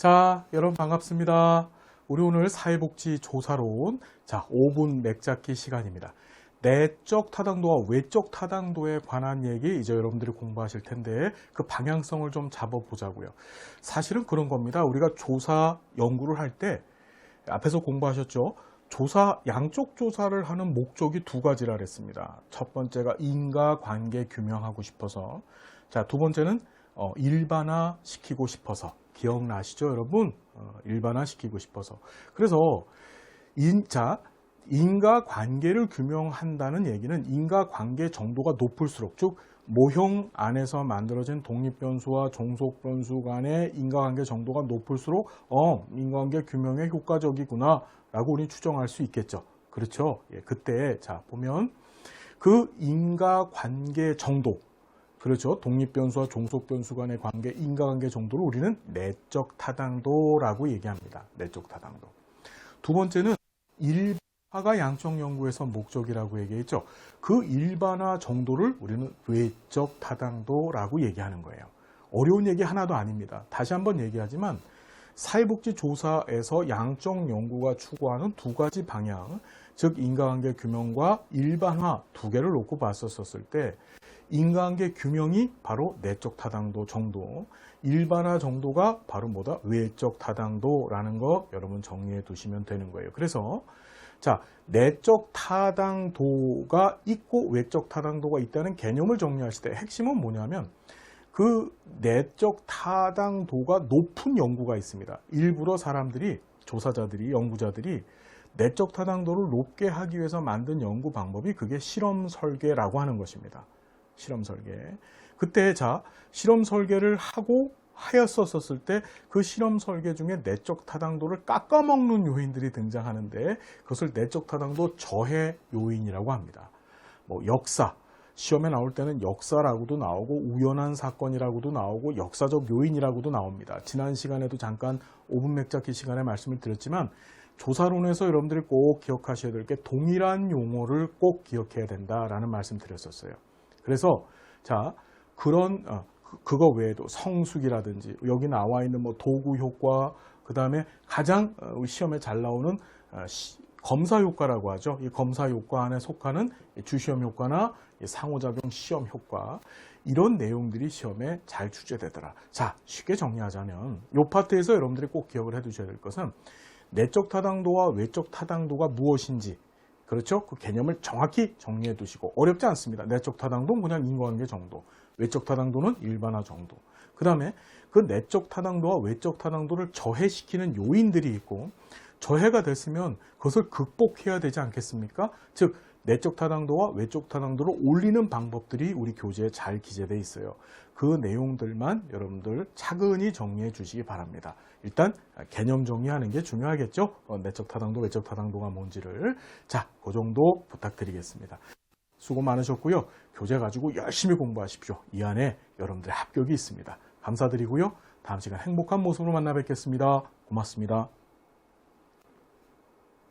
자, 여러분 반갑습니다. 우리 오늘 사회복지 조사론, 자, 5분 맥잡기 시간입니다. 내적 타당도와 외적 타당도에 관한 얘기 이제 여러분들이 공부하실 텐데 그 방향성을 좀 잡아보자고요. 사실은 그런 겁니다. 우리가 조사 연구를 할 때 앞에서 공부하셨죠? 조사, 양쪽 조사를 하는 목적이 두 가지라 그랬습니다. 첫 번째가 인과관계 규명하고 싶어서. 자, 두 번째는 어, 일반화 시키고 싶어서. 기억나시죠, 여러분? 어, 일반화 시키고 싶어서. 그래서, 인, 자, 인과 관계를 규명한다는 얘기는 인과 관계 정도가 높을수록, 즉, 모형 안에서 만들어진 독립변수와 종속변수 간의 인과관계 정도가 높을수록, 어, 인과관계 규명에 효과적이구나, 라고 우리 추정할 수 있겠죠. 그렇죠? 예, 그때, 자, 보면, 그 인과관계 정도, 그렇죠. 독립변수와 종속변수 간의 관계, 인과관계 정도를 우리는 내적 타당도라고 얘기합니다. 내적 타당도. 두 번째는 일반화가 양적 연구에서 목적이라고 얘기했죠. 그 일반화 정도를 우리는 외적 타당도라고 얘기하는 거예요. 어려운 얘기 하나도 아닙니다. 다시 한번 얘기하지만 사회복지 조사에서 양적 연구가 추구하는 두 가지 방향, 즉 인과관계 규명과 일반화 두 개를 놓고 봤었을 때 인과관계 규명이 바로 내적 타당도 정도, 일반화 정도가 바로 뭐다? 외적 타당도라는 거 여러분 정리해 두시면 되는 거예요. 그래서 자, 내적 타당도가 있고 외적 타당도가 있다는 개념을 정리하실 때 핵심은 뭐냐면 그 내적 타당도가 높은 연구가 있습니다. 일부러 사람들이 조사자들이 연구자들이 내적 타당도를 높게 하기 위해서 만든 연구 방법이 그게 실험 설계라고 하는 것입니다. 실험 설계. 그때 자 실험 설계를 하고 하였었을 때 그 실험 설계 중에 내적 타당도를 깎아먹는 요인들이 등장하는데 그것을 내적 타당도 저해 요인이라고 합니다. 뭐 역사, 시험에 나올 때는 역사라고도 나오고 우연한 사건이라고도 나오고 역사적 요인이라고도 나옵니다. 지난 시간에도 잠깐 5분 맥잡기 시간에 말씀을 드렸지만 조사론에서 여러분들이 꼭 기억하셔야 될 게 동일한 용어를 꼭 기억해야 된다라는 말씀 드렸었어요. 그래서 자 그런 어, 그- 그거 외에도 성숙이라든지 여기 나와 있는 뭐 도구 효과 그 다음에 가장 어, 시험에 잘 나오는 어, 시- 검사 효과라고 하죠. 이 검사 효과 안에 속하는 이 주시험 효과나 이 상호작용 시험 효과 이런 내용들이 시험에 잘 출제되더라. 자 쉽게 정리하자면 이 파트에서 여러분들이 꼭 기억을 해두셔야 될 것은 내적 타당도와 외적 타당도가 무엇인지 그렇죠? 그 개념을 정확히 정리해 두시고 어렵지 않습니다. 내적 타당도는 그냥 인과관계 정도, 외적 타당도는 일반화 정도. 그 다음에 그 내적 타당도와 외적 타당도를 저해시키는 요인들이 있고 저해가 됐으면 그것을 극복해야 되지 않겠습니까? 즉 내적 타당도와 외적 타당도를 올리는 방법들이 우리 교재에 잘 기재되어 있어요. 그 내용들만 여러분들 차근히 정리해 주시기 바랍니다. 일단 개념 정리하는 게 중요하겠죠? 어, 내적 타당도, 외적 타당도가 뭔지를. 자, 그 정도 부탁드리겠습니다. 수고 많으셨고요. 교재 가지고 열심히 공부하십시오. 이 안에 여러분들의 합격이 있습니다. 감사드리고요. 다음 시간 행복한 모습으로 만나 뵙겠습니다. 고맙습니다.